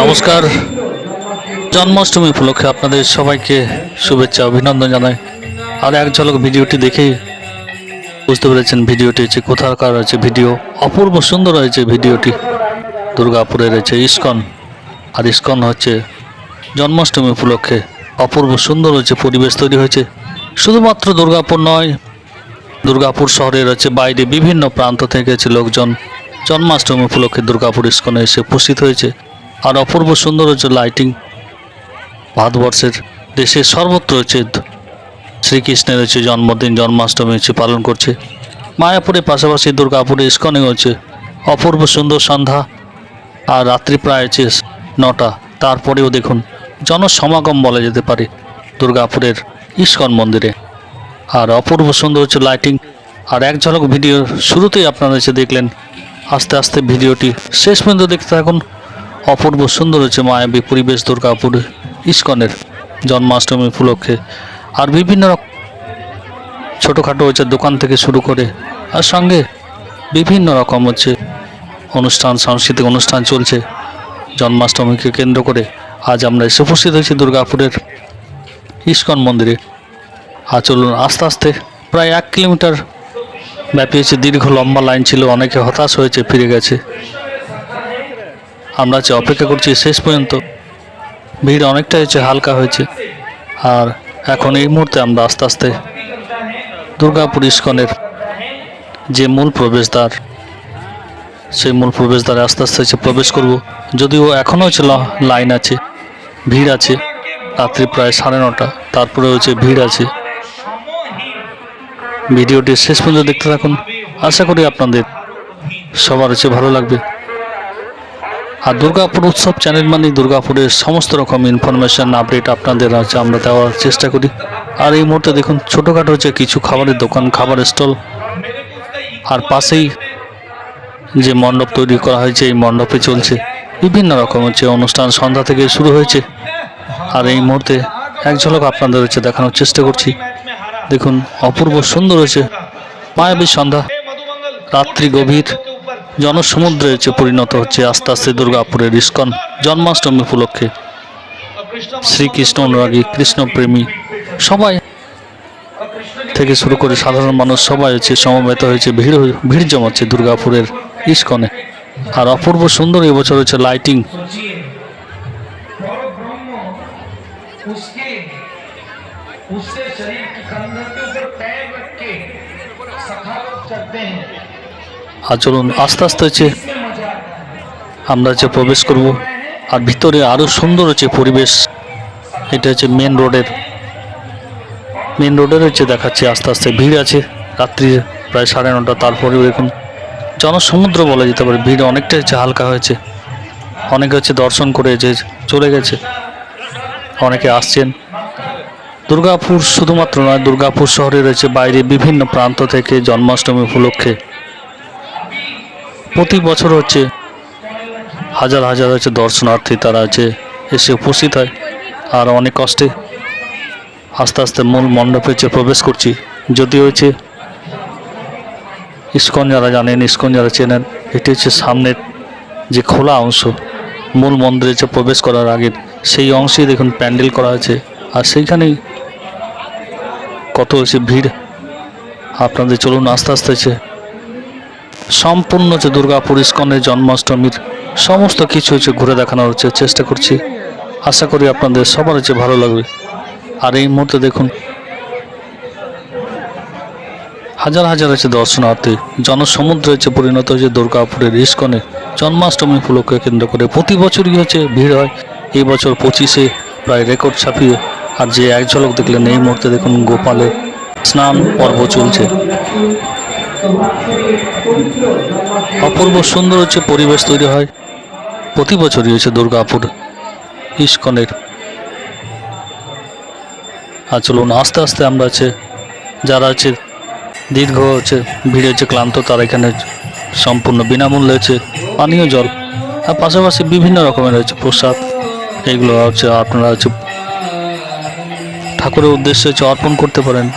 নমস্কার। জন্মাষ্টমী উপলক্ষে আপনাদের সবাইকে শুভেচ্ছা, অভিনন্দন জানাই। আর এক ঝলক ভিডিওটি দেখেই বুঝতে পেরেছেন ভিডিওটি হচ্ছে কোথাকার আছে ভিডিও। অপূর্ব সুন্দর হয়েছে ভিডিওটি। দুর্গাপুরে রয়েছে ইস্কন। আর ইস্কন হচ্ছে জন্মাষ্টমী উপলক্ষে অপূর্ব সুন্দর হয়েছে পরিবেশ তৈরি হয়েছে। শুধুমাত্র দুর্গাপুর নয়, দুর্গাপুর শহরের হচ্ছে বাইরে বিভিন্ন প্রান্ত থেকে লোকজন জন্মাষ্টমী উপলক্ষে দুর্গাপুর ইস্কনে এসে উপস্থিত হয়েছে। আর অপূর্ব সুন্দর হচ্ছে লাইটিং ভারতবর্ষের দেশের সর্বত্র হচ্ছে শ্রীকৃষ্ণের হচ্ছে জন্মদিন, জন্মাষ্টমী হচ্ছে পালন করছে। মায়াপুরের পাশাপাশি দুর্গাপুরে ইস্কনে হচ্ছে অপূর্ব সুন্দর সন্ধ্যা। আর রাত্রি প্রায় হচ্ছে নটা। তারপরেও দেখুন জনসমাগম বলা যেতে পারে দুর্গাপুরের ইস্কন মন্দিরে। আর অপূর্ব সুন্দর হচ্ছে লাইটিং আর এক ঝলক ভিডিও শুরুতেই আপনারা এসে দেখলেন আস্তে আস্তে ভিডিওটি শেষ পর্যন্ত দেখতে থাকুন। অপূর্ব সুন্দর হচ্ছে মায়াবী পরিবেশ দুর্গাপুর ইস্কনের জন্মাষ্টমী উপলক্ষে। আর বিভিন্ন ছোটোখাটো হচ্ছে দোকান থেকে শুরু করে, আর সঙ্গে বিভিন্ন রকম হচ্ছে অনুষ্ঠান, সাংস্কৃতিক অনুষ্ঠান চলছে জন্মাষ্টমীকে কেন্দ্র করে। আজ আমরা এসে উপস্থিত হয়েছি দুর্গাপুরের ইস্কন মন্দিরে। আর চলুন আস্তে আস্তে প্রায় এক কিলোমিটার ব্যাপী হচ্ছে দীর্ঘ লম্বা লাইন ছিল, অনেকে হতাশ হয়েছে, ফিরে গেছে। আমরা যে অপেক্ষা করছি, শেষ পর্যন্ত। ভিড় অনেকটা হয়েছে, হালকা হয়েছে। আর এখন এই মুহূর্তে আমরা আস্তে আস্তে দুর্গাপুর ইস্কনের যে মূল প্রবেশদ্বার, সেই মূল প্রবেশদ্বারে আস্তে আস্তে হচ্ছে প্রবেশ করব। যদিও এখনও হচ্ছে লাইন আছে, ভিড় আছে। রাত্রি প্রায় সাড়ে নটা, তারপরে হচ্ছে ভিড় আছে। ভিডিওটি শেষ পর্যন্ত দেখতে থাকুন। আশা করি আপনাদের সবার হচ্ছে ভালো লাগবে। আর দুর্গাপুর উৎসব চ্যানেল মানে দুর্গাপুরের সমস্ত রকম ইনফরমেশন আপডেট আপনাদের আছে আমরা দেওয়ার চেষ্টা করি। আর এই মুহূর্তে দেখুন, ছোটোখাটো হচ্ছে কিছু খাবারের দোকান, খাবারের স্টল, আর পাশেই যে মণ্ডপ তৈরি করা হয়েছে, এই মণ্ডপে চলছে বিভিন্ন রকম হচ্ছে অনুষ্ঠান। সন্ধ্যা থেকে শুরু হয়েছে। আর এই মুহূর্তে এক ঝলক আপনাদের হচ্ছে দেখানোর চেষ্টা করছি। দেখুন, অপূর্ব সুন্দর হয়েছে। মায়াবী সন্ধ্যা। রাত্রি গভীর। জনসমুদ্রে হচ্ছে পরিণত হচ্ছে আস্তে আস্তে দুর্গাপুরের ইস্কন জন্মাষ্টমী উপলক্ষে। শ্রীকৃষ্ণ অনুরাগী, কৃষ্ণপ্রেমী, সবাই থেকে শুরু করে সাধারণ মানুষ সবাই হচ্ছে সমবেত হয়েছে, ভিড় ভিড় জমাচ্ছে দুর্গাপুরের ইস্কনে। আর অপূর্ব সুন্দর এবছর হচ্ছে লাইটিং। उससे शरीर के कंधर के ऊपर पैर रख के सखा लोग चलते हैं আর চলুন আস্তে আস্তে হচ্ছে इसमें मजा आता है আমরা হচ্ছে প্রবেশ করব আর ভিতরে আরও সুন্দর হচ্ছে পরিবেশ এটা হচ্ছে মেন রোডের মেন রোডের হচ্ছে দেখাচ্ছে আস্তে আস্তে ভিড় আছে রাত্রি প্রায় সাড়ে নটা তারপরেও দেখুন জনসমুদ্র বলা যেতে পারে ভিড় অনেকটা হচ্ছে হালকা হয়েছে অনেকে হচ্ছে দর্শন করে যে চলে গেছে অনেকে আসছেন দুর্গাপুর শুধুমাত্র নয়, দুর্গাপুর শহরে রয়েছে বাইরে বিভিন্ন প্রান্ত থেকে জন্মাষ্টমী উপলক্ষে। প্রতি বছর হচ্ছে হাজার হাজার হচ্ছে দর্শনার্থী তারা আছে এসে উপস্থিত হয়। আর অনেক কষ্টে আস্তে আস্তে মূল মণ্ডপে হচ্ছে প্রবেশ করছি। যদি হয়েছে ইস্কন যারা জানেন, ইস্কন যারা চেনেন, এটি হচ্ছে সামনের যে খোলা অংশ, মূল মন্দিরে হচ্ছে প্রবেশ করার আগে সেই অংশেই দেখুন প্যান্ডেল করা আছে আর সেইখানেই কত হয়েছে ভিড়? আপনাদের চলুন আস্তে আস্তে হচ্ছে সম্পূর্ণ যে দুর্গাপুর ইস্কনের জন্মাষ্টমীর সমস্ত কিছু হচ্ছে ঘুরে দেখানোর হচ্ছে চেষ্টা করছি। আশা করি আপনাদের সবার হচ্ছে ভালো লাগবে। আর এই মুহূর্তে দেখুন, হাজার হাজার হচ্ছে দর্শনার্থী, জনসমুদ্রে হচ্ছে পরিণত হয়েছে দুর্গাপুরের ইস্কনে জন্মাষ্টমী উপলক্ষে কেন্দ্র করে। প্রতি বছরই হচ্ছে ভিড় হয়। এই বছর পঁচিশে প্রায় রেকর্ড ছাপিয়ে আর যে এক ঝলক দেখলেন এই মুহূর্তে দেখুন গোপালে স্নান পর্ব চলছে। অপূর্ব সুন্দর হচ্ছে পরিবেশ তৈরি হয়। প্রতি বছরই হয়েছে দুর্গাপুর ইস্কনের। আর চলুন, আস্তে আস্তে আমরা আছে যারা আছে দীর্ঘ হচ্ছে ভিড়ে হচ্ছে ক্লান্ত, তারা এখানে সম্পূর্ণ বিনামূল্যে হচ্ছে পানীয় জল, আর পাশাপাশি বিভিন্ন রকমের হচ্ছে প্রসাদ। এগুলো হচ্ছে আপনারা হচ্ছে ঠাকুরের উদ্দেশ্যে অর্পণ করতে পারেন।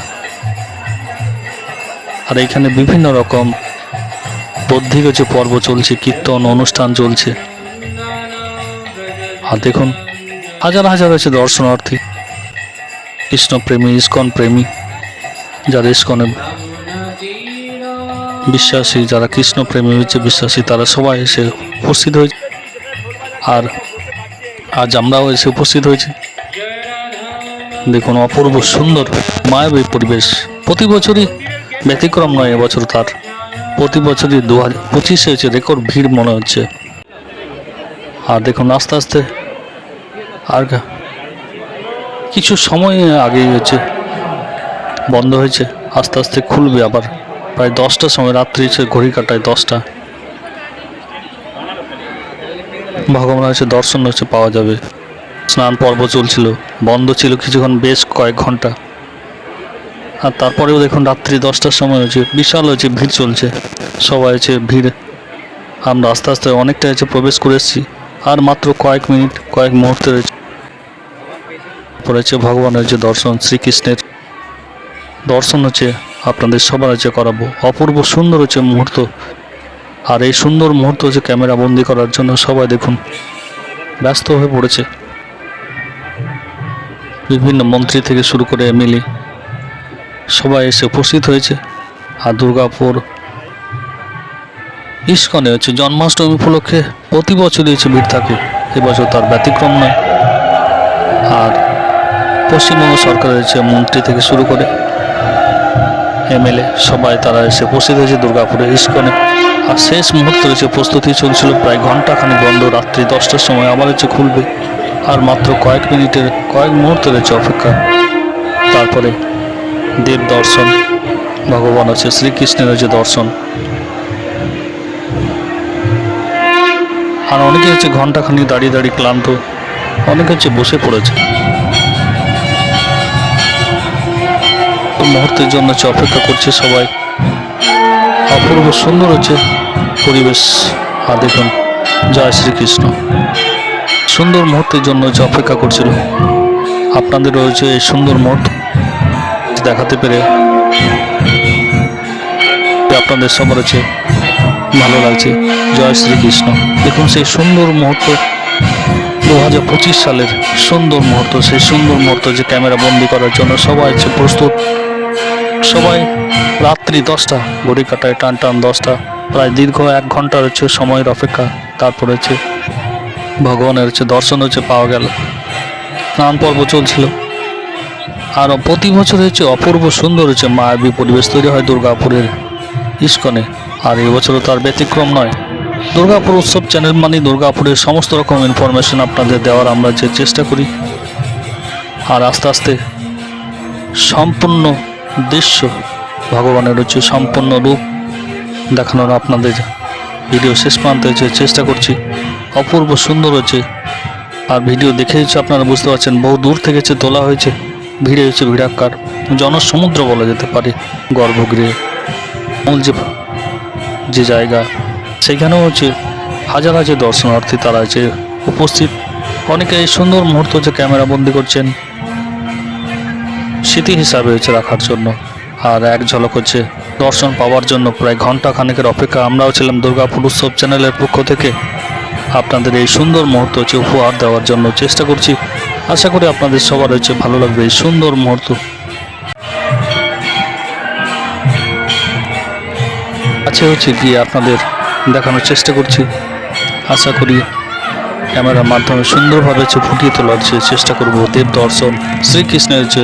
আর এখানে বিভিন্ন রকম বৌদ্ধিক হচ্ছে পর্ব চলছে, কীর্তন, অনুষ্ঠান চলছে। আর দেখুন, হাজার হাজার আছে দর্শনার্থী। কৃষ্ণপ্রেমী ইস্কন প্রেমী যারা ইস্কনে বিশ্বাসী, যারা কৃষ্ণপ্রেমী হচ্ছে বিশ্বাসী, তারা সবাই এসে উপস্থিত হয়েছে। আর আজ আমরাও এসে উপস্থিত হয়েছি। দেখুন, অপূর্ব সুন্দর, মায়াবী পরিবেশ। প্রতি বছরই ব্যতিক্রম নয় এবছর তার। প্রতি বছরই দু হাজার পঁচিশে হচ্ছে রেকর্ড ভিড় মনে হচ্ছে। আর দেখুন, আস্তে আস্তে আর কিছু সময় আগেই হচ্ছে বন্ধ হয়েছে। আস্তে আস্তে খুলবে আবার। প্রায় দশটার সময়, রাত্রি হচ্ছে ঘড়ি কাটায় দশটা। ভগবান হচ্ছে দর্শন হচ্ছে, পাওয়া যাবে। স্নান পর্ব চলছিল, বন্ধ ছিল কিছুক্ষণ বেশ কয়েক ঘণ্টা। আর তারপরেও দেখুন রাত্রি দশটার সময় হচ্ছে, বিশাল হয়েছে ভিড় চলছে। সবাই হচ্ছে ভিড়। আমরা আস্তে আস্তে অনেকটা হচ্ছে প্রবেশ করে এসেছি। আর মাত্র কয়েক মিনিট, কয়েক মুহূর্তে রয়েছে। হচ্ছে ভগবানের যে দর্শন, শ্রীকৃষ্ণের দর্শন হচ্ছে আপনাদের সবার হচ্ছে করাবো। অপূর্ব সুন্দর হচ্ছে মুহূর্ত। আর এই সুন্দর মুহূর্ত হচ্ছে ক্যামেরা বন্দি করার জন্য সবাই দেখুন, ব্যস্ত হয়ে পড়েছে। বিভিন্ন মন্ত্রী থেকে শুরু করে এমএলএ সবাই এসে উপস্থিত হয়েছে। আর দুর্গাপুর ইস্কনে হচ্ছে জন্মাষ্টমী উপলক্ষে প্রতি বছরই হচ্ছে ভিড় থাকে। এবছর তার ব্যতিক্রম নয়। আর পশ্চিমবঙ্গ সরকারের হচ্ছে মন্ত্রী থেকে শুরু করে এমএলএ সবাই তারা এসে উপস্থিত হয়েছে দুর্গাপুরে ইস্কনে। আর শেষ মুহূর্তে হচ্ছে প্রস্তুতি চলছিল প্রায় ঘন্টাখানিক বন্ধ, রাত্রি দশটার সময় আবার হচ্ছে খুলবে। আর মাত্র কয়েক মিনিটের, কয়েক মুহূর্তের হচ্ছে অপেক্ষা, তারপরে দেব দর্শন, ভগবান আছে, শ্রীকৃষ্ণের হচ্ছে দর্শন। আর অনেকে হচ্ছে ঘন্টাখানি দাঁড়িয়ে দাঁড়িয়ে ক্লান্ত, অনেকে হচ্ছে বসে পড়েছে। মুহূর্তের জন্য হচ্ছে অপেক্ষা করছে সবাই। অপূর্ব সুন্দর হচ্ছে পরিবেশ। আর দেখুন, জয় শ্রীকৃষ্ণ। সুন্দর মুহূর্তের জন্য হচ্ছে অপেক্ষা করছিল। আপনাদের রয়েছে এই সুন্দর মুহূর্ত দেখাতে পেরে আপনাদের সবার হচ্ছে ভালো লাগছে। জয় শ্রীকৃষ্ণ। দেখুন সেই সুন্দর মুহূর্ত দু হাজার পঁচিশ সালের সুন্দর মুহূর্ত, সেই সুন্দর মুহূর্ত যে ক্যামেরা বন্দি করার জন্য সবাই হচ্ছে প্রস্তুত। সবাই রাত্রি দশটা, ঘড়ি কাটায় টান টান দশটা, প্রায় দীর্ঘ এক ঘণ্টার হচ্ছে সময়ের অপেক্ষা। তারপর হচ্ছে ভগবানের হচ্ছে দর্শন হচ্ছে পাওয়া গেল। স্নান পর্ব চলছিল। আর প্রতি বছর হচ্ছে অপূর্ব সুন্দর হচ্ছে মায়াবী পরিবেশ তৈরি হয় দুর্গাপুরের ইস্কনে। আর এবছরও তার ব্যতিক্রম নয়। দুর্গাপুর উৎসব চ্যানেল মানে দুর্গাপুরের সমস্ত রকম ইনফরমেশন আপনাদের দেওয়ার আমরা যে চেষ্টা করি। আর আস্তে আস্তে সম্পূর্ণ দৃশ্য ভগবানের হচ্ছে সম্পূর্ণ রূপ দেখানোর আপনাদের ভিডিও শেষ প্রান্তে চেষ্টা করছি। অপূর্ব সুন্দর হচ্ছে আর ভিডিও দেখে হচ্ছে আপনারা বুঝতে পারছেন, বহু দূর থেকে তোলা হয়েছে, ভিড়ে হচ্ছে ভিড়াক্কার। জনসমুদ্র বলা যেতে পারে গর্ভগৃহে। মূল যে যে জায়গা, সেখানেও হচ্ছে হাজার হাজার দর্শনার্থী তারা আছে উপস্থিত। অনেকে এই সুন্দর মুহূর্ত হচ্ছে ক্যামেরা বন্দি করছেন, স্মৃতি হিসাবে হচ্ছে রাখার জন্য। আর এক ঝলক হচ্ছে, দর্শন পাওয়ার জন্য প্রায় ঘণ্টা খানেকের অপেক্ষা। আমরাও ছিলাম দুর্গাপুর উৎসব চ্যানেলের পক্ষ থেকে আপনাদের এই সুন্দর মুহূর্ত হচ্ছে উপহার দেওয়ার জন্য চেষ্টা করছি। আশা করি আপনাদের সবার হচ্ছে ভালো লাগবে এই সুন্দর মুহূর্ত। আছে হচ্ছে গিয়ে আপনাদের দেখানোর চেষ্টা করছি। আশা করি ক্যামেরার মাধ্যমে সুন্দরভাবে হচ্ছে ফুটিয়ে তোলার যে চেষ্টা করব দেব দর্শন শ্রীকৃষ্ণের যে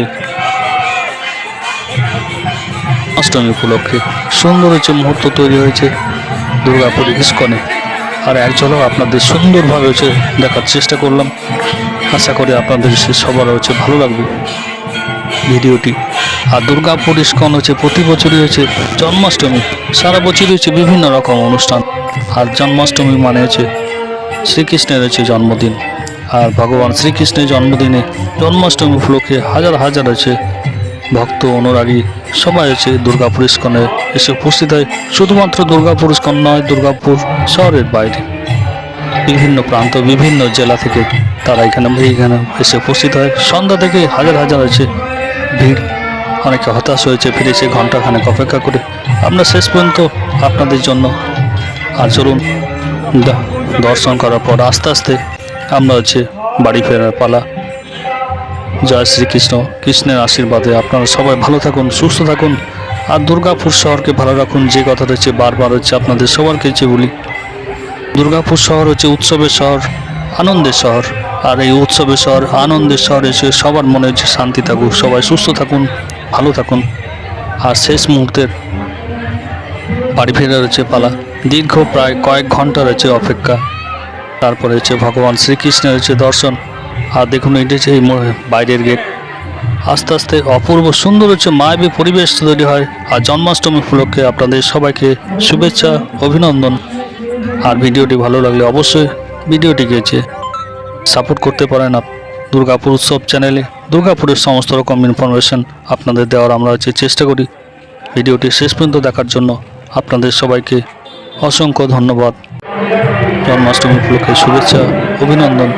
অষ্টমী উপলক্ষে। সুন্দর হচ্ছে মুহূর্ত তৈরি হয়েছে দুর্গাপুর ইস্কনে। আর এক ঝলক আপনাদের সুন্দরভাবে হচ্ছে দেখার চেষ্টা করলাম। আশা করি আপনাদের সবার হচ্ছে ভালো লাগবে ভিডিওটি। আর দুর্গাপুর ইস্কন হচ্ছে প্রতি বছরই হচ্ছে জন্মাষ্টমী, সারা বছরই হচ্ছে বিভিন্ন রকম অনুষ্ঠান। আর জন্মাষ্টমী মানে হচ্ছে শ্রীকৃষ্ণের হচ্ছে জন্মদিন। আর ভগবান শ্রীকৃষ্ণের জন্মদিনে জন্মাষ্টমী উপলক্ষে হাজার হাজার আছে ভক্ত অনুরাগী সবাই আছে দুর্গাপুর ইস্কনে এসে উপস্থিত হয়। শুধুমাত্র দুর্গাপুর ইস্কন নয়, দুর্গাপুর শহরের বাইরে। বিভিন্ন প্রান্ত, বিভিন্ন জেলা থেকে তারা এখানে এইখানে এসে উপস্থিত হয়। সন্ধ্যা থেকে হাজার হাজার আছে ভিড়। অনেকে হতাশ হয়েছে, ফিরেছে ঘন্টাখানেক অপেক্ষা করে। আমরা শেষ পর্যন্ত আপনাদের জন্য আর চলুন দর্শন করার পর আস্তে আস্তে আমরা হচ্ছে বাড়ি ফেরার পালা জয় শ্রীকৃষ্ণ। কৃষ্ণের আশীর্বাদে আপনারা সবাই ভালো থাকুন, সুস্থ থাকুন আর দুর্গাপুর শহরকে ভালো রাখুন। যে কথা হচ্ছে বারবার হচ্ছে আপনাদের সবার কাছে বলি। দুর্গাপুর শহর হচ্ছে উৎসবের শহর, আনন্দের শহর। আর এই উৎসবের শহর, আনন্দের শহর এসে সবার মনে হচ্ছে শান্তি থাকুক। সবাই সুস্থ থাকুন, ভালো থাকুন। আর শেষ মুহূর্তের বাড়ি ফেরার হচ্ছে পালা। দীর্ঘ প্রায় কয়েক ঘণ্টার রয়েছে অপেক্ষা। তারপরে হচ্ছে ভগবান শ্রীকৃষ্ণের হচ্ছে দর্শন। আর দেখুন এটা হচ্ছে এই বাইরের গেট। আস্তে আস্তে অপূর্ব সুন্দর হচ্ছে মায়াবী পরিবেশ তৈরি হয়। আর জন্মাষ্টমী উপলক্ষে আপনাদের সবাইকে শুভেচ্ছা, অভিনন্দন। আর ভিডিওটি ভালো লাগলে অবশ্যই ভিডিওটিকে হচ্ছে সাপোর্ট করতে পারেন দুর্গাপুর উৎসব চ্যানেলে। দুর্গাপুরের সমস্ত রকম ইনফরমেশন আপনাদের দেওয়ার আমরা হচ্ছে চেষ্টা করি। ভিডিওটি শেষ পর্যন্ত দেখার জন্য আপনাদের সবাইকে অসংখ্য ধন্যবাদ। জন্মাষ্টমী উপলক্ষে শুভেচ্ছা, অভিনন্দন।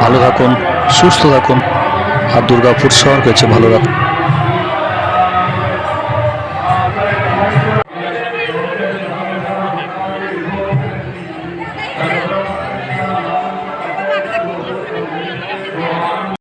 ভালো থাকুন সুস্থ থাকুন। আর দুর্গাপুর শহরকে ভালো রাখুন